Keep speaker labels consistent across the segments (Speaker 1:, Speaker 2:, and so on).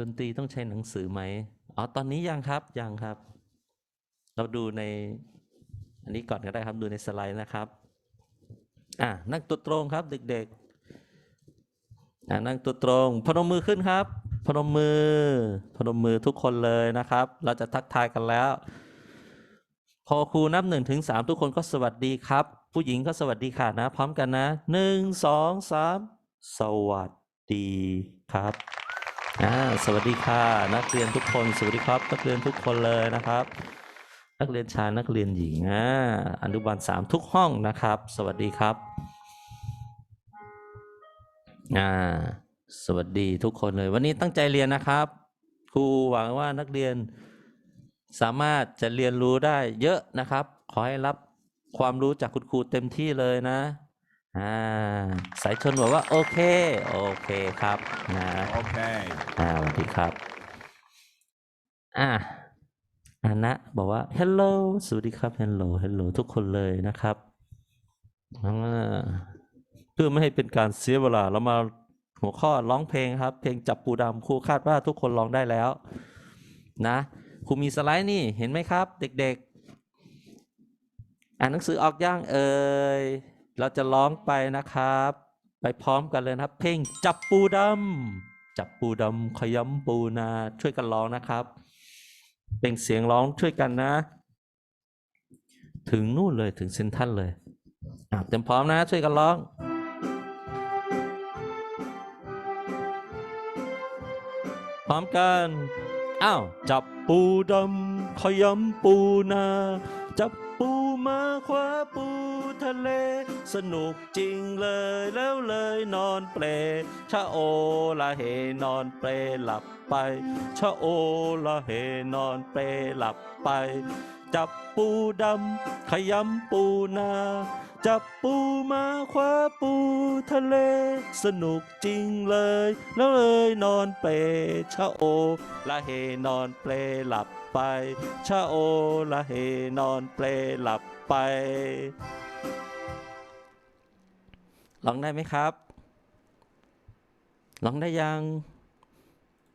Speaker 1: ดนตรีต้องใช้หนังสือไหมอ๋อตอนนี้ยังครับยังครับ เราดูใน อันนี้ก่อนก็ได้ครับดูในสไลด์นะครับอะนั่งตัวตรงครับเด็กๆอะนั่งตัวตรง พนมมือขึ้นครับ พนมมือ พนมมือทุกคนเลยนะครับ เราจะทักทายกันแล้ว พอครูนับหนึ่งถึงสามทุกคนก็สวัสดีครับ ผู้หญิงก็สวัสดีค่ะนะ พร้อมกันนะหนึ่งสองสามสวัสดีครับ อ่าสวัสดีค่ะ นักเรียนทุกคน สวัสดีครับ นักเรียนทุกคนเลยนะครับ นักเรียนชายนักเรียนหญิงอ่าอนุบาลสามทุกห้องนะครับ สวัสดีครับอ่าสวัสดีทุกคนเลย วันนี้ตั้งใจเรียนนะครับครูหวังว่านักเรียนสามารถจะเรียนรู้ได้เยอะนะครับ ขอให้รับความรู้จากคุณครูเต็มที่เลยนะ อ่าสายชนบอกว่าโอเค โอเคครับนะ
Speaker 2: Okay.
Speaker 1: อ่าสวัสดีครับ อ่าอานะบอกว่า hello สวัสดีครับ hello hello ทุกคนเลยนะครับอ่าเพื่อไม่ให้เป็นการเสียเวลาเรามาหัวข้อร้องเพลงครับ เพลงจับปูดำครูคาดว่าทุกคนร้องได้แล้ว นะครูมีสไลด์นี่เห็นไหมครับ เด็กๆ อ่านหนังสือออกย่างเอ่ย เราจะร้องไปนะครับ ไปพร้อมกันเลยนะครับ เพลงจับปูดำจับปูดำขยำปูนา ช่วยกันร้องนะครับ เปล่งเสียงร้องช่วยกันนะ ถึงนู่นเลยถึงเซนทันเลยอะเต็มพร้อมนะ ช่วยกันร้องพร้อมกันอ้าวจับปูดำขยำปูนา จับปูมาคว้าปูทะเล สนุกจริงเลยแล้วเลยนอนเปลชะโอละเฮนอนเปลหลับไป ชะโอละเฮนอนเปลหลับไป จับปูดำขยำปูนาจับปูมาคว้าปูทะเล สนุกจริงเลย แล้วเลยนอนเปลชะโอ ละเฮนอนเปลหลับไป ชะโอ ละเฮนอนเปลหลับไป ร้องได้ไหมครับร้องได้ยัง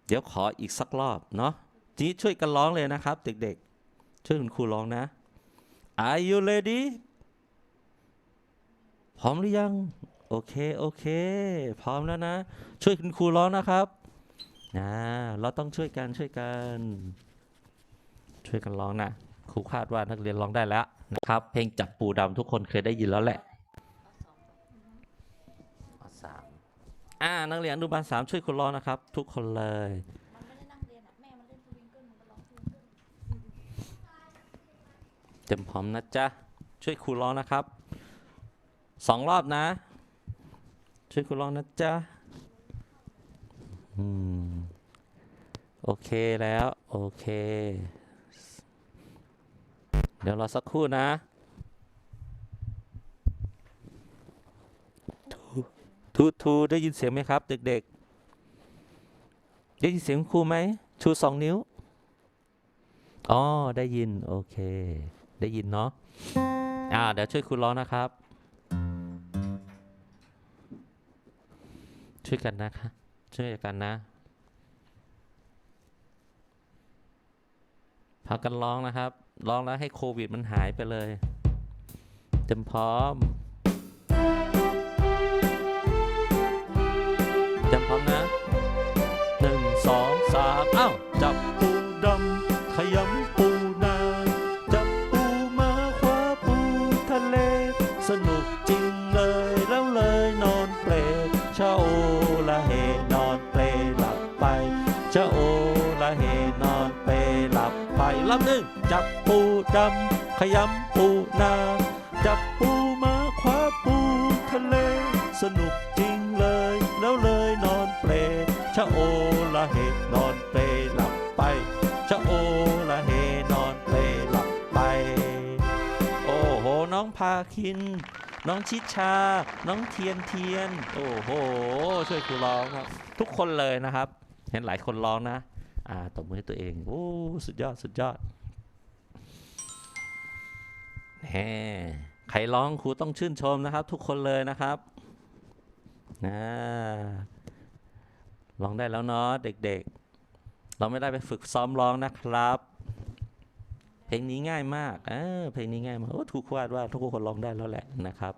Speaker 1: เดี๋ยวขออีกสักรอบเนาะทีนี้ช่วยกันร้องเลยนะครับ เด็กๆ ช่วยคุณครูร้องนะ Are you ready พร้อมหรือยัง โอเค โอเค พร้อมแล้วนะ ช่วยคุณครูร้องนะครับนะเราต้องช่วยกันช่วยกัน ช่วยกันร้องนะครูคาดว่านักเรียนร้องได้แล้วนะครับ เพลงจับปูดำทุกคนเคยได้ยินแล้วแหละอสาม อ่านักเรียนอนุบาลสามช่วยคุณร้องนะครับ ทุกคนเลย
Speaker 3: มันไม่ได้นั่งเรียนอะแม่มันเล่นสวิงเกิลมันก็ร้องสวิงเกิล
Speaker 1: เต็มพร้อมนะจ๊ะ ช่วยครูร้องนะครับสองรอบนะ ช่วยครูร้องนะจ๊ะอืมโอเคแล้ว โอเค เดี๋ยวรอสักครู่นะ ทูทูได้ยินเสียงไหมครับ เด็กๆ ได้ยินเสียงครูไหม ชูสองนิ้ว อ๋อ ได้ยิน โอเค ได้ยินเนาะ อ่า เดี๋ยวช่วยคุณร้องนะครับ ช่วยกันนะคะช่วยกันนะพากันร้องนะครับ ร้องแล้วให้โควิดมันหายไปเลย เต็มพร้อม เต็มพร้อมนะหนึ่งสองสามอ้าวจับปูดำขยำปูนาจับปูมาคว้าปูทะเล สนุกจริงเลยแล้วเลยนอนเปลชะโอละเฮนอนเปลหลับไปชะโอละเฮนอนเปลหลับไปลำหนึ่งจับปูดำขยำปูนาจับปูมาคว้าปูทะเล สนุก ชะโอละเฮนอนเปหลับไปชะโอละเฮนอนเปหลับไป โอ้โห น้องพาคิน น้องชิดชา น้องเทียนเทียน โอ้โห ช่วยครูร้องครับ ทุกคนเลยนะครับ เห็นหลายคนร้องนะ อ่าตบมือให้ตัวเอง โอ้ สุดยอด สุดยอดแหมใครร้องครูต้องชื่นชมนะครับ ทุกคนเลยนะครับนะ ร้องได้แล้วเนาะเด็กๆ เราไม่ได้ไปฝึกซ้อมร้องนะครับ เพลงนี้ง่ายมากเออเพลงนี้ง่ายมากโอ้ถูกวาดว่าทุกคนร้องได้แล้วแหละนะครับ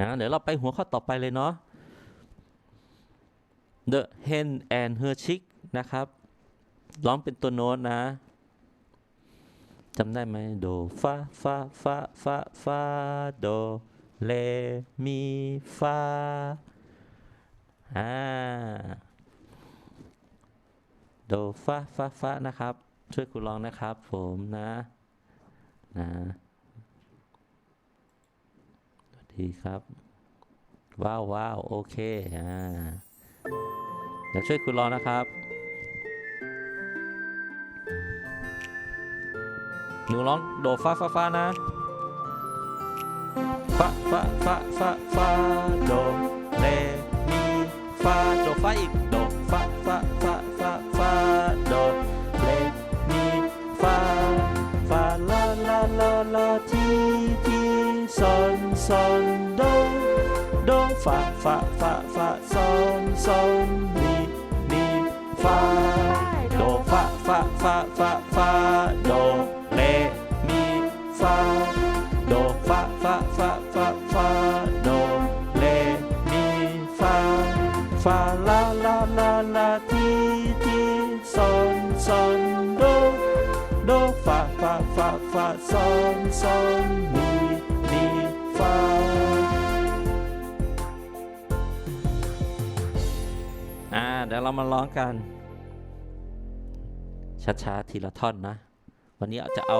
Speaker 1: อ่าเดี๋ยวเราไปหัวข้อต่อไปเลยเนาะ The Hen and Her Chick นะครับ ร้องเป็นตัวโน้ตนะจำได้ไหมโดฟาฟาฟาฟาฟาโดเลมีฟา อ่าโดฟาฟาฟานะครับ ช่วยคุณร้องนะครับ ผมนะ นะสวัสดีครับ ว้าวว้าวโอเค อ่า เดี๋ยวช่วยคุณร้องนะครับ หนูร้องโดฟาฟาฟานะฟาฟาฟาฟาฟาโดเล มีฟาโดฟาอีกโดฟาฟาฟาฟาฟาโดเลมีฟาฟาลาลาลาลาทีทีซาซอนซอนมีมีฟาอ่า เดี๋ยวเรามาร้องกัน ช้าๆ ทีละท่อนนะ วันนี้จะเอา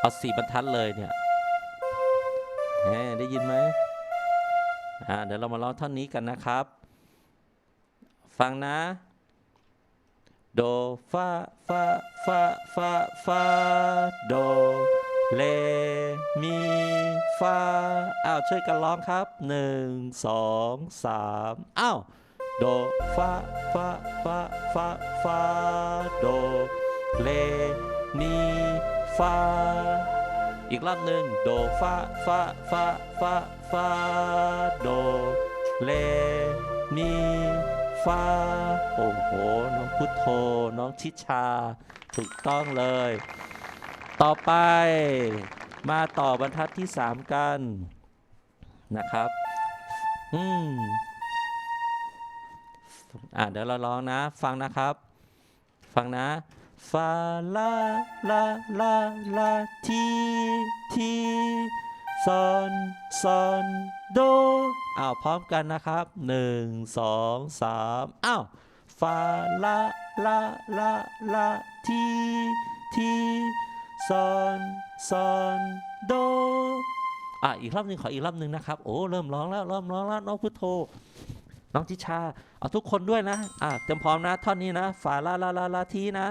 Speaker 1: เอาสี่บรรทัดเลยเนี่ยแหมได้ยินไหมอ่า เดี๋ยวเรามาร้องท่อนนี้กันนะครับ ฟังนะโดฟาฟาฟาฟาฟาโด เลมีฟาอ้าวช่วยกันร้องครับหนึ่งสองสามอ้าวโดฟาฟาฟาฟาฟาโดเลมีฟาอีกรอบหนึ่งโดฟาฟาฟาฟาฟาโดเลมีฟาโอ้โห น้องพุทโธ น้องชิชา ถูกต้องเลย ต่อไปมาต่อบรรทัดที่ 3 กัน นะครับ อืมอะเดี๋ยวเราร้องนะ ฟังนะครับ ฟังนะฟาลาลาลาลาทีทีซอนซอนโดอ้าวพร้อมกันนะครับหนึ่งสองสามอ้าวฟาลาลาลาลาทีที ซอนซอนโดอะอีกรอบหนึ่งขออีกรอบหนึ่งนะครับ โอ้เริ่มร้องแล้วเริ่มร้องแล้วน้องพุทโธน้องทิชาเอาทุกคนด้วยนะอะเตรียมพร้อมนะท่อนนี้นะฝาลาลาลาลาทีนะ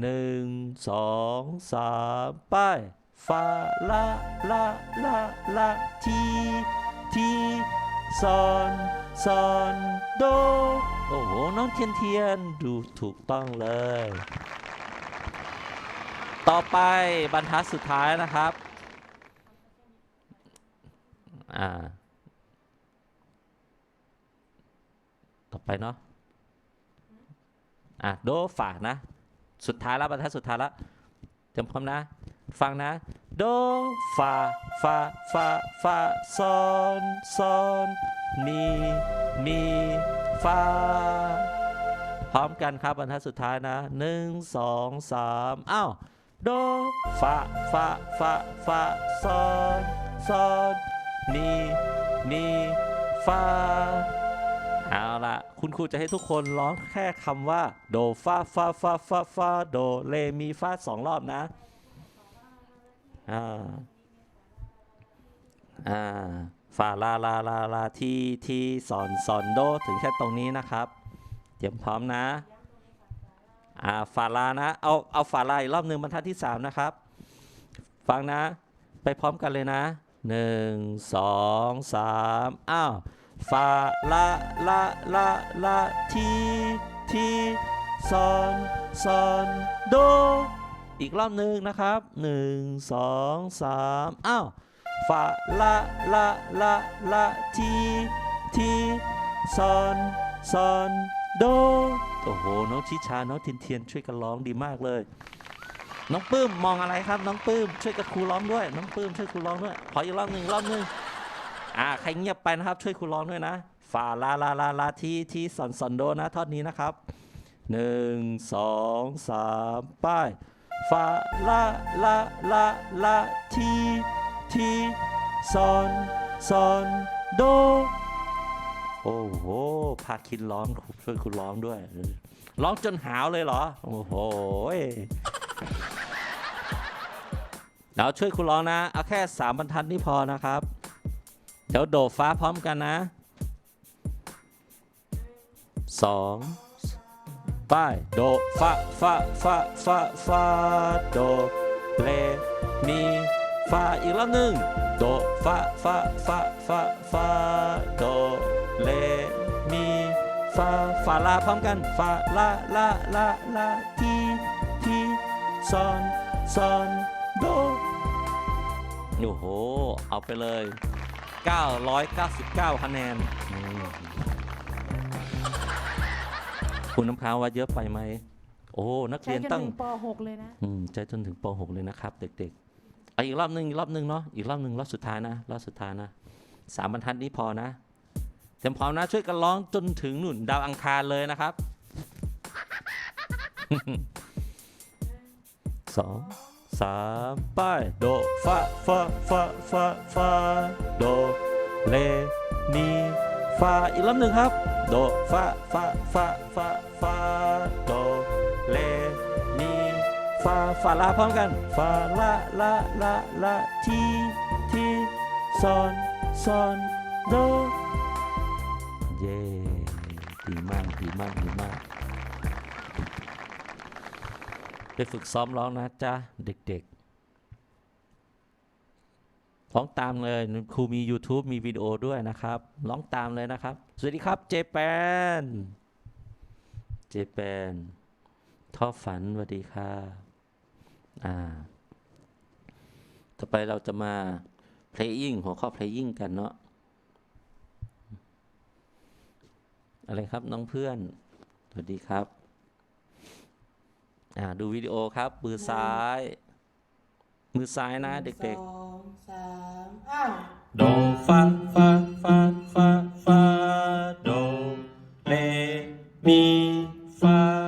Speaker 1: หนึ่งสองสามไปฟาลาลาลาลาทีทีซอนซอนโดโอ้โหน้องเทียนเทียนดูถูกต้องเลย ต่อไปบรรทัดสุดท้ายนะครับอ่าต่อไปเนาะอะโดฝานะ สุดท้ายแล้วบรรทัดสุดท้ายแล้วเตรียมพร้อมนะ ฟังนะ โดฟาฟาฟาฟาซอนซอนมีมีฟาพร้อมกันครับบรรทัดสุดท้ายนะหนึ่งสองสามอ้าว โดฟาฟาฟาฟาซอนซอนมีมีฟาเอาละคุณครูจะให้ทุกคนร้องแค่คำว่า โดฟาฟาฟาฟาฟาโดเลมีฟาสองรอบนะอ่าอ่าฟาลาลาลาลาทีทีสอนสอนโดถึงแค่ตรงนี้นะครับ เตรียมพร้อมนะ อ่าฟาลานะ เอาเอาฟาลาอีกรอบหนึ่งบรรทัดที่สามนะครับ ฟังนะ ไปพร้อมกันเลยนะหนึ่งสองสามอ้าวฟาลาลาลาลาทีทีซอนซอนโด อีกรอบหนึ่งนะครับหนึ่งสองสามอ้าวฟาลาลาลาลาทีทีซอนซอนโด โอ้โห น้องชิชา น้องทินเทียนช่วยกันร้องดีมากเลย น้องปื้มมองอะไรครับ น้องปื้มช่วยกับครูร้องด้วย น้องปื้มช่วยครูร้องด้วย ขออีกรอบหนึ่งรอบหนึ่งอ่า ใครเงียบไปนะครับ ช่วยครูร้องด้วยนะฟาลาลาลาลาทีทีสอนสอนโดนะท่อนนี้นะครับหนึ่งสองสามไป้ายฟาลาลาลาลาทีทีสอนสอนโด โอ้โหพาคินร้องช่วยคุณร้องด้วย ร้องจนหาวเลยเหรอ โอ้โหเดี๋ยวช่วยคุณร้องนะ เอาแค่สามบรรทัดนี่พอนะครับ เดี๋ยวโดดฟ้าพร้อมกันนะสองไป้ายโดฟาฟาฟาฟาฟาโดเลมีฟาอีกรอบหนึ่งโดฟาฟาฟาฟาฟาโด เลมีฟาฟาลาพร้อมกันฟาลาลาลาลาทีทีซอนซอนโดโอ้โห เอาไปเลย 999คะแนนอืมคุณน้ำค้างว่าเยอะไปไหม โอ้ นัก
Speaker 2: ใช้
Speaker 1: เรียน
Speaker 2: จน
Speaker 1: ตั้ง
Speaker 2: ถึงป .6 เลยนะ
Speaker 1: อืมใจจนถึงป .6 เลยนะครับ เด็กๆเอาอีกรอบหนึ่งอีกรอบหนึ่งเนาะ อีกรอบหนึ่งรอบสุดท้ายนะ รอบสุดท้ายนะ สามบรรทัดนี้พอนะ เตรียมพร้อมนะช่วยกันร้องจนถึงหนุนดาวอังคารเลยนะครับสองสามไปโดฟาฟาฟาฟาฟาโดเลมีฟาอีกรอบหนึ่งครับ โดฟาฟาฟาฟาฟาโดเลมีฟาฟาลาพร้อมกันฟาลาลาลาลาทีทีซอนซอนโด มากดีมากไปฝึกซ้อมร้องนะจ๊ะ เด็กๆร้องตามเลยครูมี YouTube มีวิดีโอด้วยนะครับร้องตามเลยนะครับ สวัสดีครับเจแปนเจแปนท่อฝันสวัสดีค่ะอ่าต่อไปเราจะมา playing หัวข้อ playing กันเนาะ อะไรครับน้องเพื่อน สวัสดีครับ อ่าดูวิดีโอครับ มือซ้าย มือซ้ายนะเด็ก
Speaker 4: สองสามอ้าว
Speaker 1: ๆ โดฟาฟาฟาฟาฟาโดเลมี ฟา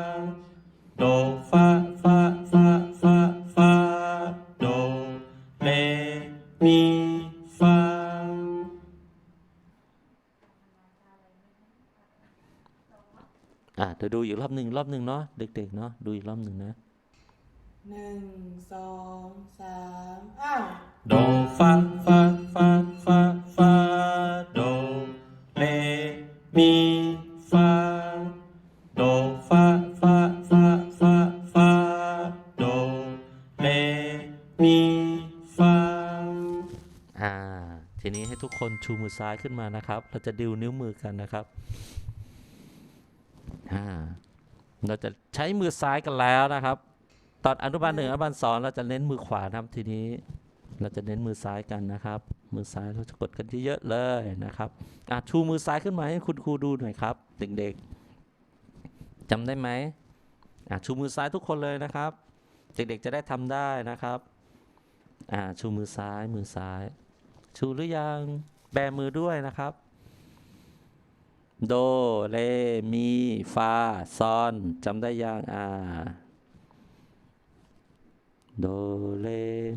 Speaker 1: ดี๋ยวดูอีกรอบหนึ่งรอบหนึ่งเนาะเด็ก ๆ เนาะดูอีกรอบหนึ่งนะ
Speaker 4: หนึ่งสองสามอ้าว
Speaker 1: โดฟาฟาฟาฟาฟาโดเลมีฟาโดฟาฟาฟาฟาฟาโดเลมีฟาอ่าทีนี้ให้ทุกคนชูมือซ้ายขึ้นมานะครับ เราจะดิวนิ้วมือกันนะครับอ่า เราจะใช้มือซ้ายกันแล้วนะครับ ตอนอนุบาลหนึ่งอนุบาลสองเราจะเน้นมือขวาครับทีนี้ เราจะเน้นมือซ้ายกันนะครับ มือซ้ายเราจะกดกันเยอะๆเลยนะครับอะชูมือซ้ายขึ้นมาให้คุณครูดูหน่อยครับ เด็กๆจำได้ไหมอะชูมือซ้ายทุกคนเลยนะครับ เด็กๆจะได้ทำได้นะครับอ่าชูมือซ้ายมือซ้าย ชูหรือยัง แบมือด้วยนะครับ โดเลมี ฟา ซอนจำได้ยังอ่า โดเล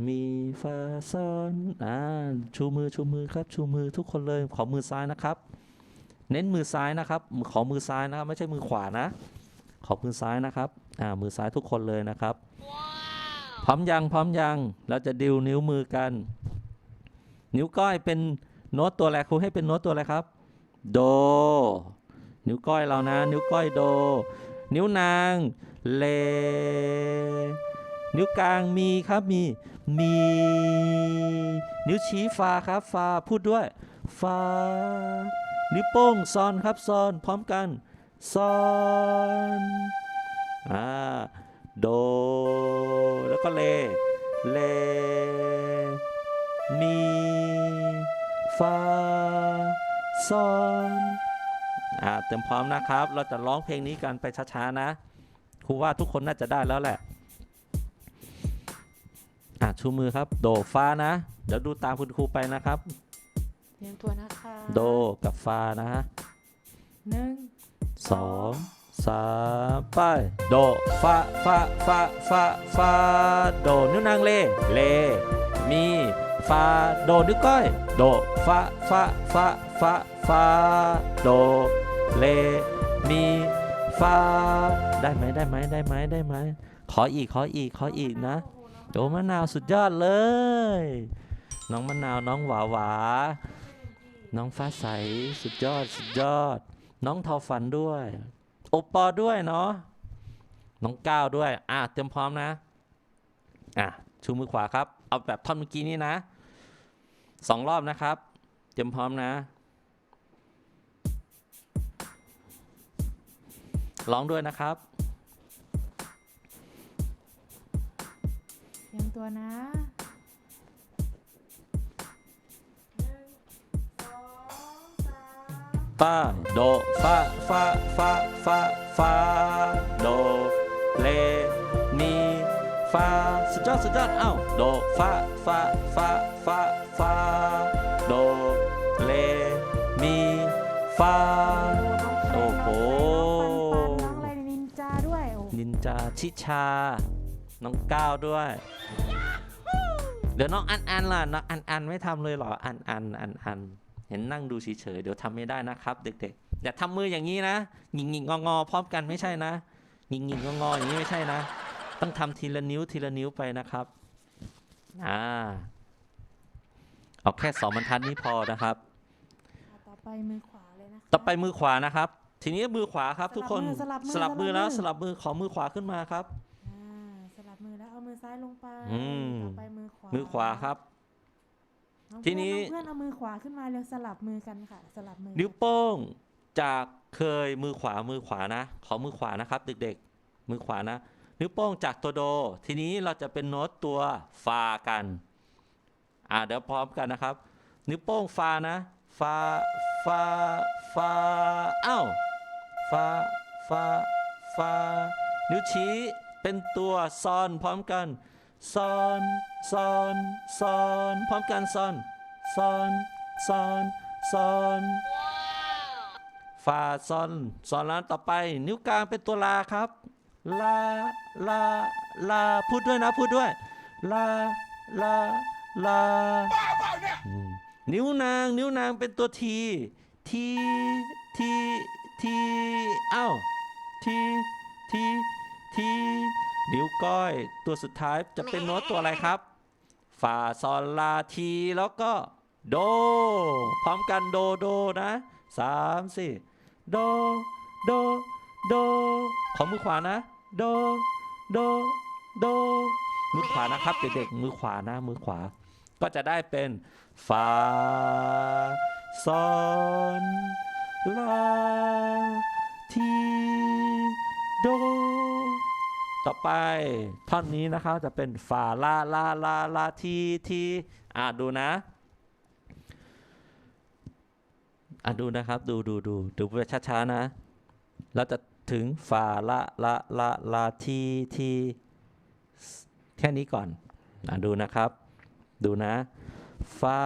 Speaker 1: มี ฟา ซอนอ่าชูมือชูมือครับชูมือทุกคนเลยขอมือซ้ายนะครับ เน้นมือซ้ายนะครับ ขอมือซ้ายนะครับ ไม่ใช่มือขวานะ ขอมือซ้ายนะครับอ่ามือซ้ายทุกคนเลยนะครับ พร้อมยังพร้อมยังเราจะดิวนิ้วมือกัน นิ้วก้อยเป็นโน้ตตัวอะไรครูให้เป็นโน้ตตัวอะไรครับ โด นิ้วก้อยเรานะ นิ้วก้อยโด นิ้วนางเล นิ้วกลางมีครับมี มี นิ้วชี้ฟาครับฟาพูดด้วยฟานิ้วโป้งซอนครับซอนพร้อมกันซอนอ่าโด แล้วก็เล เล มีฟา ซอนอ่าเตรียมพร้อมนะครับ เราจะร้องเพลงนี้กันไปช้าๆนะครูว่าทุกคนน่าจะได้แล้วแหละอะชูมือครับ โดฟ้านะ เดี๋ยวดูตามคุณครูไปนะครับ
Speaker 3: เตรียมตัวนะคะ
Speaker 1: โดกับฟานะฮะ
Speaker 3: หนึ่ง
Speaker 1: สองสามไป โดฟาฟาฟาฟาฟาโดนิ้วนางเลเลมี ฟาโดนิ้วก้อยโดฟาฟาฟาฟาฟาโดเลมีฟาได้ไหมได้ไหมได้ไหมได้ไหมขออีกขออีกขออีกนะโดมะนาวสุดยอดเลย น้องมะนาวน้องหวาหวาน้องฟ้าใสสุดยอดสุดยอด น้องทอฝันด้วยโอปอด้วยเนาะน้องก้าวด้วย อะเตรียมพร้อมนะ อะชูมือขวาครับ เอาแบบท่อนเมื่อกี้นี้นะ สองรอบนะครับ เตรียมพร้อมนะ ร้องด้วยนะครับ
Speaker 3: เตรียมตัวนะหนึ่งสองสาม
Speaker 1: ป้าโดฟาฟาฟาฟาฟาโดเลมี ฟาสุดยอดสุดยอดเอ้าโดฟาฟาฟาฟาฟาโดเลมีฟาโอ้โห
Speaker 3: น้องปันปันน้องอะไรนินจาด้วยโอ้
Speaker 1: นินจาชิชา น้องก้าวด้วย เดี๋ยวน้องอันอันล่ะน้องอันอันไม่ทำเลยเหรออันอันอันอันเห็นนั่งดูเฉยๆเดี๋ยวทำไม่ได้นะครับเด็กๆอย่าทำมืออย่างนี้นะหงิงหงิงงองอๆพร้อมกันไม่ใช่นะหงิงหงิงงองอๆอย่างนี้ไม่ใช่นะ ต้องทำทีละนิ้วทีละนิ้วไปนะครับอ่าเอาแค่สองบรรทัดนี้พอนะครับ
Speaker 3: อะต่อไปมือขวาเลยนะคะ
Speaker 1: ต่อไปมือขวานะครับ ทีนี้มือขวาครับ ทุกคน
Speaker 3: สลับมือ
Speaker 1: สลับมือ
Speaker 3: สลั
Speaker 1: แล้ว
Speaker 3: บมือ
Speaker 1: สลับมือขอมือขวาขึ้นมาครับ
Speaker 3: อ่าสลับมือแล้วเอามือซ้ายลงไป
Speaker 1: อืม
Speaker 3: ต่อไปมือขวา
Speaker 1: มือขวาครับ
Speaker 3: น้อง
Speaker 1: ทีนี้
Speaker 3: เพื่อนน้องเพื่อนเอามือขวาขึ้นมาเร็วสลับมือกันค่ะ สลับมือ
Speaker 1: นิ้วโป้งจากเคยมือขวามือขวานะ ขอมือขวานะครับ เด็กๆ มือขวานะ นิ้วโป้งจากตัวโด ทีนี้เราจะเป็นโน้ตตัวฟากัน อ่าเดี๋ยวพร้อมกันนะครับ นิ้วโป้งฟานะ ฟา ฟา ฟาเอ้าฟา ฟา ฟา นิ้วชี้เป็นตัวซอนพร้อมกัน ซอนซอนซอนพร้อมกันซอนซอนซอนซอนฟาซอนซอนแล้วต่อไป นิ้วกลางเป็นตัวลาครับ ลาลาลาพูดด้วยนะพูดด้วยลาลาลาอืมนิ้วนาง นิ้วนางเป็นตัวทีทีทีทีเอ้าทีทีทีนิ้วก้อยตัวสุดท้ายจะเป็นโน้ตตัวอะไรครับฟาซอลลาทีแล้วก็โด พร้อมกันโดโดนะสามสี่โดโดโดขอมือขวานะ โด โด โด มือขวานะครับ เด็กๆ มือขวานะมือขวา ก็จะได้เป็นฟาซอนลาทีโด ต่อไปท่อนนี้นะครับจะเป็นฟาลาลาลาลาทีทีอ่าดูนะอะดูนะครับ ดูดูดูดูไปช้าๆนะ แล้วจะ ถึงฟาละละละละทีทีแค่นี้ก่อนอะดูนะครับ ดูนะฟา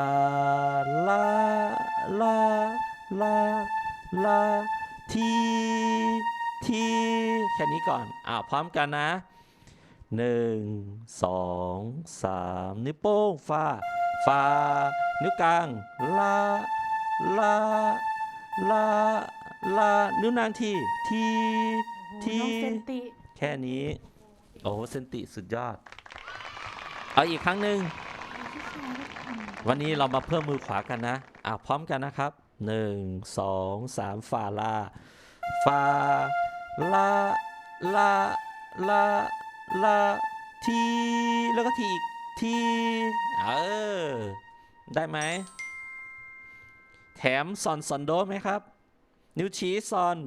Speaker 1: ละละละละทีทีแค่นี้ก่อนอ่าพร้อมกันนะหนึ่งสองสามนิ้วโป้งฟาฟานิ้วกลางละลาลา ลานิ้วนางทีที
Speaker 3: โอ้โห
Speaker 1: ที
Speaker 3: น้องเซนติ
Speaker 1: แค่นี้ โอ้โหเซนติสุดยอด เอาอีกครั้งหนึ่งวันนี้เรามาเพิ่มมือขวากันนะ อะพร้อมกันนะครับหนึ่งสองสามฟาลาฟาลาลาลาลาทีแล้วก็ทีอีกทีเออ ได้ไหม แถมซอนซอนโดไหมครับ นิ้วชี้ซอน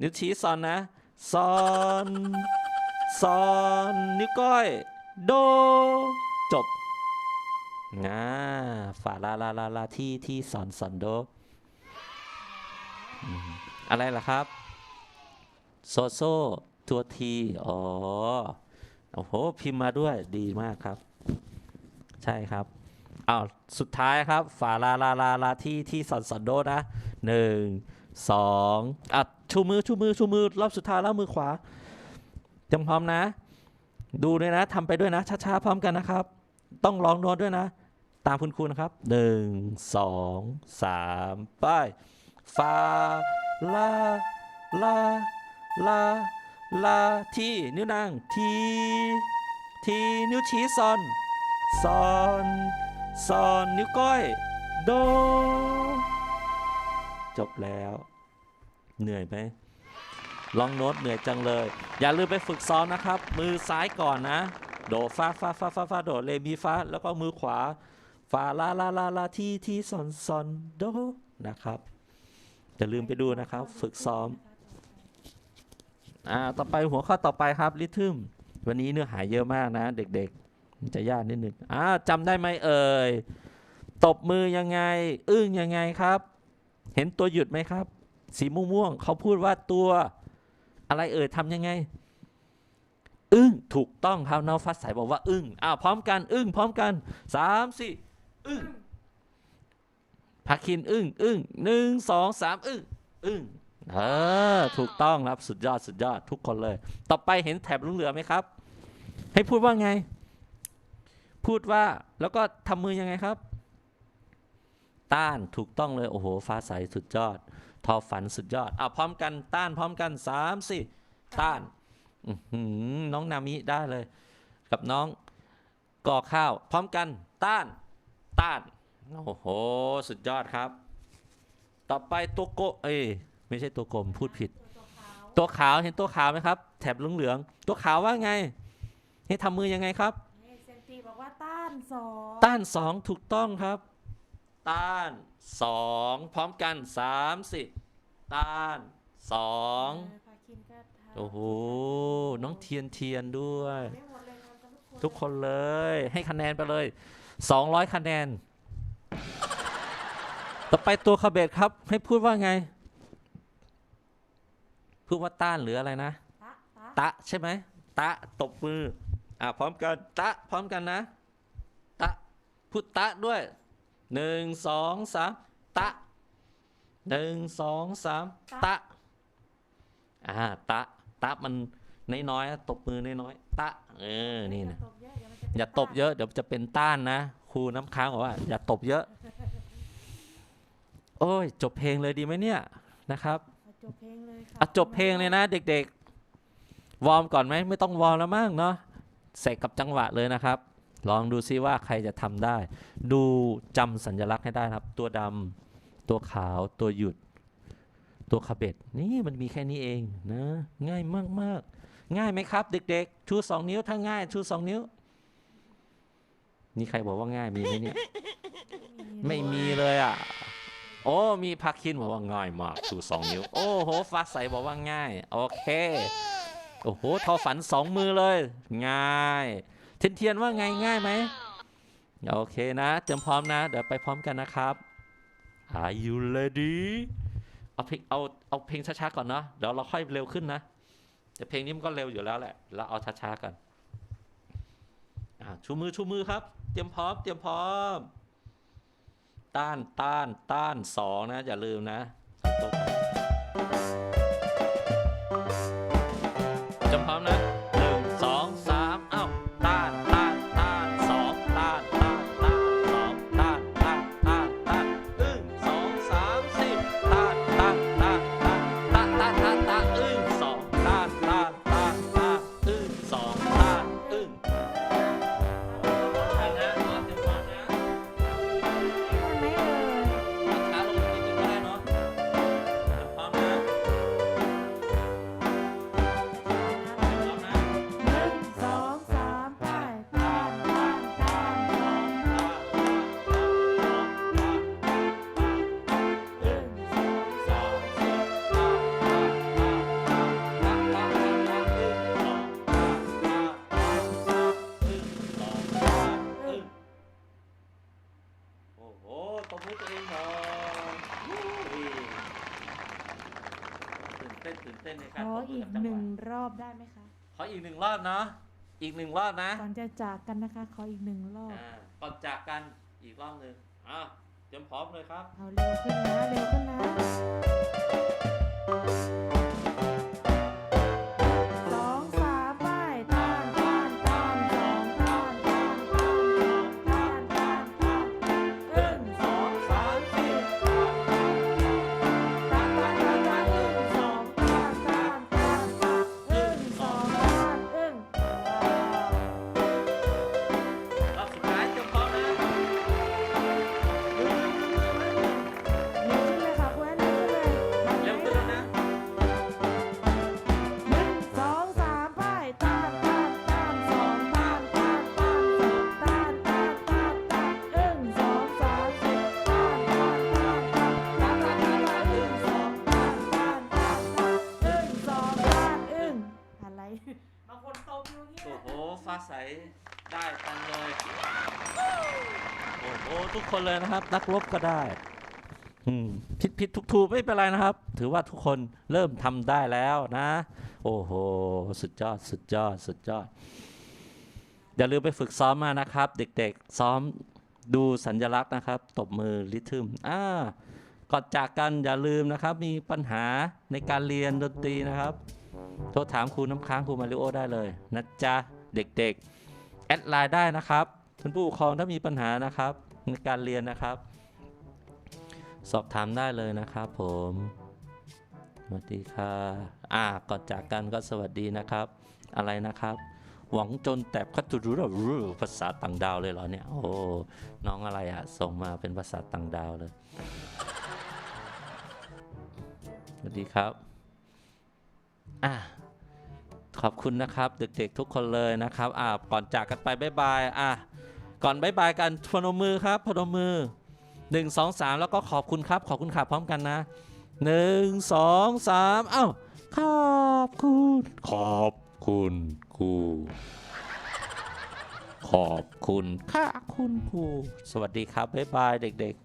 Speaker 1: นิ้วชี้ซอนนะซอนซอนนิ้วก้อย โด จบนะฝาลาลาลาลาที่ที่ซอนซอนโดอืมอะไรล่ะครับ โซโซตัวทีอ๋อโอ้โห พิมพ์มาด้วยดีมากครับ ใช่ครับ อ้าวสุดท้ายครับ ฝาลาลาลาลาที่ที่สอนสอนโดนะหนึ่งสองอะชูมือชูมือชูมือรอบสุดท้ายแล้วมือขวาเตรียมพร้อมนะ ดูด้วยนะทำไปด้วยนะช้าๆพร้อมกันนะครับ ต้องร้องโน้ตด้วยนะ ตามคุณครูนะครับหนึ่งสองสามไปฟาลาลาลาลาทีนิ้วนางทีทีนิ้วชี้ซอนซอน ซอนนิ้วก้อย โด จบแล้ว เหนื่อยไหมลองโน้ตเหนื่อยจังเลย อย่าลืมไปฝึกซ้อมนะครับ มือซ้ายก่อนนะ โดฟาฟาฟาฟาฟาโดเลมีฟาแล้วก็มือขวาฟาลาลาลาลาทีทีซอนซอนโดนะครับอย่าลืมไปดูนะครับ ฝึกซ้อมอ่าต่อไปหัวข้อต่อไปครับลิทึมวันนี้เนื้อหาเยอะมากนะ เด็กๆ จะยากนิดนึงอ่าจำได้ไหมเอ่ย ตบมือยังไง อึ้งยังไงครับ เห็นตัวหยุดไหมครับ สีม่วงๆเขาพูดว่าตัวอะไรเอ่ยทำยังไง อึ้งถูกต้องครับน้องฟัดสายบอกว่าอึ้งอ้าพร้อมกัน อึ้งพร้อมกันสามสี่อึ้งพักคินอึ้งอึ้งหนึ่งสองสามอึ้งอึ้งเออถูกต้องครับสุดยอดสุดยอดทุกคนเลย ต่อไปเห็นแถบเหลืองๆไหมครับ ให้พูดว่าไง พูดว่าแล้วก็ทำมือยังไงครับ ต้านถูกต้องเลย โอ้โห ฟ้าใสสุดยอด ทอฝันสุดยอดอะพร้อมกันต้านพร้อมกันสามสี่ต้านน้องนามิได้เลย กับน้องก่อข้าว พร้อมกันต้านต้านโอ้โห สุดยอดครับ ต่อไปตัวโกเอ้ยไม่ใช่ตัวกลมพูดผิด ตัวขาวเห็นตัวขาวไหมครับ แถบเหลืองๆตัวขาวว่าไง ให้ทำมือยังไงครับ
Speaker 3: นี่เซนตีบอกว่าต้านสอง
Speaker 1: ต้านสองถูกต้องครับ ต้านสองพร้อมกันสามสิต้านสอง
Speaker 3: เพาคินก็ทำ
Speaker 1: โอ้โหน้องเทียนเทียนด้วย
Speaker 3: ไม่หมดเลยทำกันทุกคน
Speaker 1: ทุกคนเลยให้คะแนนไปเลย 200 คะแนน ต่อไปตัวคาเบตครับ ให้พูดว่าไง พูดว่าต้านหรืออะไรนะ
Speaker 3: ตะตะ
Speaker 1: ตะใช่ไหม ตะตบมือ อ่าพร้อมกัน ตะพร้อมกันนะตะ พูดตะด้วยหนึ่งสองสามตะหนึ่งสองสามตะอ่าตะตะมันน้อยๆอะตบมือน้อยๆตะเออนี่นะ
Speaker 3: อย่าตบเยอะเดี๋ยวมันจะเป็น
Speaker 1: อย่าตบเยอะเดี๋ยวจะเป็นต้านนะครูน้ำค้างบอกว่า อย่าตบเยอะ โอ้ย จบเพลงเลยดีไหมเนี่ยนะครับ
Speaker 3: อะจบเพลงเลยค่ะ
Speaker 1: อะจบเพลงเลยนะ เด็กๆ วอร์มก่อนไหมไม่ต้องวอร์มแล้วมั้งเนาะใส่กับจังหวะเลยนะครับ ลองดูซิว่าใครจะทำได้ ดูจำสัญลักษณ์ให้ได้นะครับ ตัวดำตัวขาวตัวหยุด ตัวขบเบ็ดนี่มันมีแค่นี้เองนะง่ายมากๆง่ายไหมครับ เด็กๆ ชูสองนิ้วถ้าง่าย ชูสองนิ้วนี่ใครบอกว่าง่ายมีไหมเนี่ยไม่มีเลยอะโอ้มีพักคินบอกว่าง่ายมากชูสองนิ้ว โอ้โหฟ้าใสบอกว่าง่าย โอเค โอ้โหทอฝันสองมือเลย ง่ายเทียนเทียนว่าไงง่ายไหมโอเคนะเตรียมพร้อมนะ เดี๋ยวไปพร้อมกันนะครับ Are you ready เอาเพลงเอาเอาเพลงช้าๆก่อนเนาะเดี๋ยวเราค่อยเร็วขึ้นนะ แต่เพลงนี้มันก็เร็วอยู่แล้วแหละเราเอาช้าๆกันอ่าชูมือชูมือครับ เตรียมพร้อมเตรียมพร้อม ต้านต้านต้านสองนะ อย่าลืมนะจำพร้อม โอ้โหตบมือตัวเองหน่อยวู้ยเต้นตื่นเต้นใน
Speaker 3: ข
Speaker 1: การ
Speaker 3: อ
Speaker 1: ตบมื
Speaker 3: อีก
Speaker 1: บจั
Speaker 3: หนึ่ง
Speaker 1: วะ
Speaker 3: รอบได้ไหมคะ
Speaker 1: ขออีกหนึ่งรอบเนาะอีกหนึ่งรอบนะ
Speaker 3: ก่อนจะจากกันนะคะ ขออีกหนึ่งรอบ
Speaker 1: อ่าก่อนจากกันอีกรอบหนึ่งอะเตรียมพร้อมเลยครับ
Speaker 3: เอาเร็วขึ้นนะ เร็วขึ้นนะ
Speaker 1: ทุกคนเลยนะครับ นักรบก็ได้อืมผิดผิดถูกถูกไม่เป็นไรนะครับ ถือว่าทุกคนเริ่มทำได้แล้วนะ โอ้โห สุดยอด สุดยอด สุดยอด อย่าลืมไปฝึกซ้อมมานะครับ เด็กๆ ซ้อมดูสัญลักษณ์นะครับ ตบมือริทึมอ่าก่อนจากกันอย่าลืมนะครับ มีปัญหาในการเรียนดนตรีนะครับโทรถามครูน้ำค้างครูมาริโอได้เลยนะจ๊ะ เด็กๆ แอดไลน์ได้นะครับท่านผู้ปกครองถ้ามีปัญหานะครับ ในการเรียนนะครับ สอบถามได้เลยนะครับผมสวัสดีค่ะอ่าก่อนจากกันก็สวัสดีนะครับ อะไรนะครับ หวังจนแตบคัตุรุรูภาษาต่างดาวเลยเหรอเนี่ย โอ้ น้องอะไรอะส่งมาเป็นภาษาต่างดาวเลย สวัสดีครับ อะขอบคุณนะครับ เด็กๆทุกคนเลยนะครับ อ่าก่อนจากกันไปบ๊ายบาย อะ ก่อนบายบายกันพนมมือครับพนมมือหนึ่งสองสามแล้วก็ขอบคุณครับ ขอบคุณค่ะพร้อมกันนะหนึ่งสองสามเอ้า ขอบคุณ ขอบคุณครูขอบคุณค่ะคุณครูสวัสดีครับบ๊ายบายเด็กๆ